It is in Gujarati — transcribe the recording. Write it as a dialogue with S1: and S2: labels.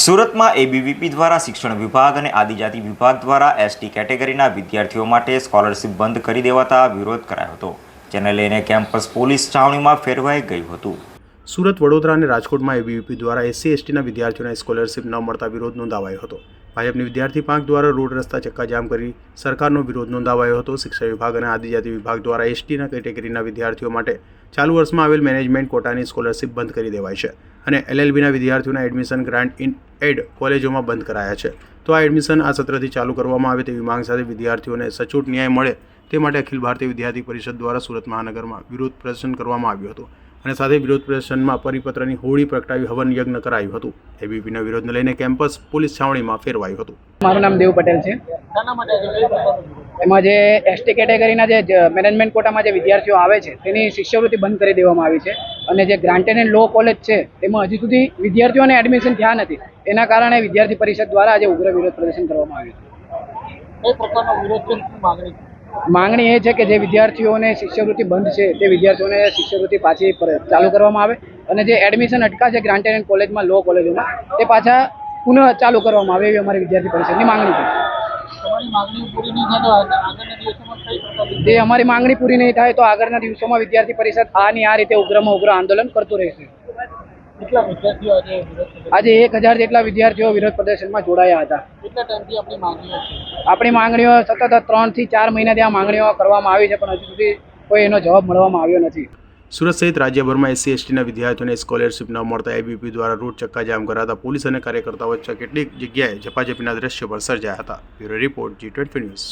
S1: સુરતમાં એબીવીપી દ્વારા શિક્ષણ વિભાગ અને આદિજાતિ વિભાગ દ્વારા એસટી કેટેગરીના વિદ્યાર્થીઓ માટે સ્કોલરશિપ બંધ કરી દેવાતા વિરોધ કરાયો હતો, જેને લઈને કેમ્પસ પોલીસ છાવણીમાં ફેરવાઈ ગયું હતું.
S2: સુરત, વડોદરા અને રાજકોટમાં એબીવીપી દ્વારા એસસી એસટીના વિદ્યાર્થીઓને સ્કોલરશિપ ન મળતા વિરોધ નોંધાવાયો હતો. ભાજપની વિદ્યાર્થી પાંખ દ્વારા રોડ રસ્તા ચક્કાજામ કરી સરકારનો વિરોધ નોંધાવાયો હતો. શિક્ષણ વિભાગ અને આદિજાતિ વિભાગ દ્વારા એસટીના કેટેગરીના વિદ્યાર્થીઓ માટે ચાલુ વર્ષમાં આવેલ મેનેજમેન્ટ કોટાની સ્કોલરશિપ બંધ કરી દેવાય છે અને એલએલબીના વિદ્યાર્થીઓના એડમિશન ગ્રાન્ટ ઇન એડ કોલેજોમાં બંધ કરાયા છે. તો આ એડમિશન આ સત્રથી ચાલુ કરવામાં આવે તેવી માંગ સાથે વિદ્યાર્થીઓને સચોટ ન્યાય મળે તે માટે અખિલ ભારતીય વિદ્યાર્થી પરિષદ દ્વારા સુરત મહાનગરમાં વિરોધ પ્રદર્શન કરવામાં આવ્યું હતું. અને સાથે વિરોધ પ્રદર્શનમાં પરિપત્રની હોળી પ્રગટાવી હવન યજ્ઞ કરાયું હતું. એબીપીના વિરોધને લઈને કેમ્પસ પોલીસ છાવણીમાં ફેરવાયું હતું.
S3: મારું નામ દેવ પટેલ છે. એમાં જે એસટી કેટેગરીના જે મેનેજમેન્ટ કોટામાં જે વિદ્યાર્થીઓ આવે છે તેની શિષ્યવૃત્તિ બંધ કરી દેવામાં આવી છે. અને જે ગ્રાન્ટેડ એન્ડ લો કોલેજ છે તેમાં હજી સુધી વિદ્યાર્થીઓને એડમિશન થયા નથી. એના કારણે વિદ્યાર્થી પરિષદ દ્વારા આજે ઉગ્ર વિરોધ પ્રદર્શન કરવામાં આવ્યું
S4: કઈ પ્રકારનો વિરોધ માંગણી?
S3: હતું માંગણી એ છે કે જે વિદ્યાર્થીઓને શિષ્યવૃત્તિ બંધ છે તે વિદ્યાર્થીઓને શિષ્યવૃત્તિ પાછી ચાલુ કરવામાં આવે અને જે એડમિશન અટકા છે ગ્રાન્ટેડ એન્ડ કોલેજમાં લો કોલેજોમાં તે પાછા પુનઃ ચાલુ કરવામાં આવે એવી અમારી વિદ્યાર્થી પરિષદની માંગણી છે.
S4: તે
S3: અમારી માંગણી પૂરી નહીં થાય તો આગળના દિવસોમાં વિદ્યાર્થી પરિષદ આની આ રીતે ઉગ્રમાં ઉગ્ર આંદોલન કરતું રહેશે.
S4: કેટલા વિદ્યાર્થીઓ આજે
S3: એક હજાર જેટલા વિદ્યાર્થીઓ વિરોધ પ્રદર્શનમાં જોડાયા હતા.
S4: કેટલા ટાઈમથી આપણી માંગણીઓ
S3: આપણી માંગણીઓ સતત ત્રણથી ચાર મહિનાથી આ માંગણીઓ કરવામાં આવી છે પણ હજુ સુધી કોઈ એનો જવાબ મળવામાં આવ્યો નથી.
S2: સુરત સહિત રાજ્યભરમાં એસસી એસટીના વિદ્યાર્થીઓને સ્કોલરશિપ ન મળતા એબીપી દ્વારા રૂટ ચક્કાજામ કરાતા પોલીસ અને કાર્યકર્તાઓ વચ્ચે કેટલીક જગ્યાએ ઝપાઝપીના દ્રશ્યો પર સર્જાયા હતા. Bureau report G twenty news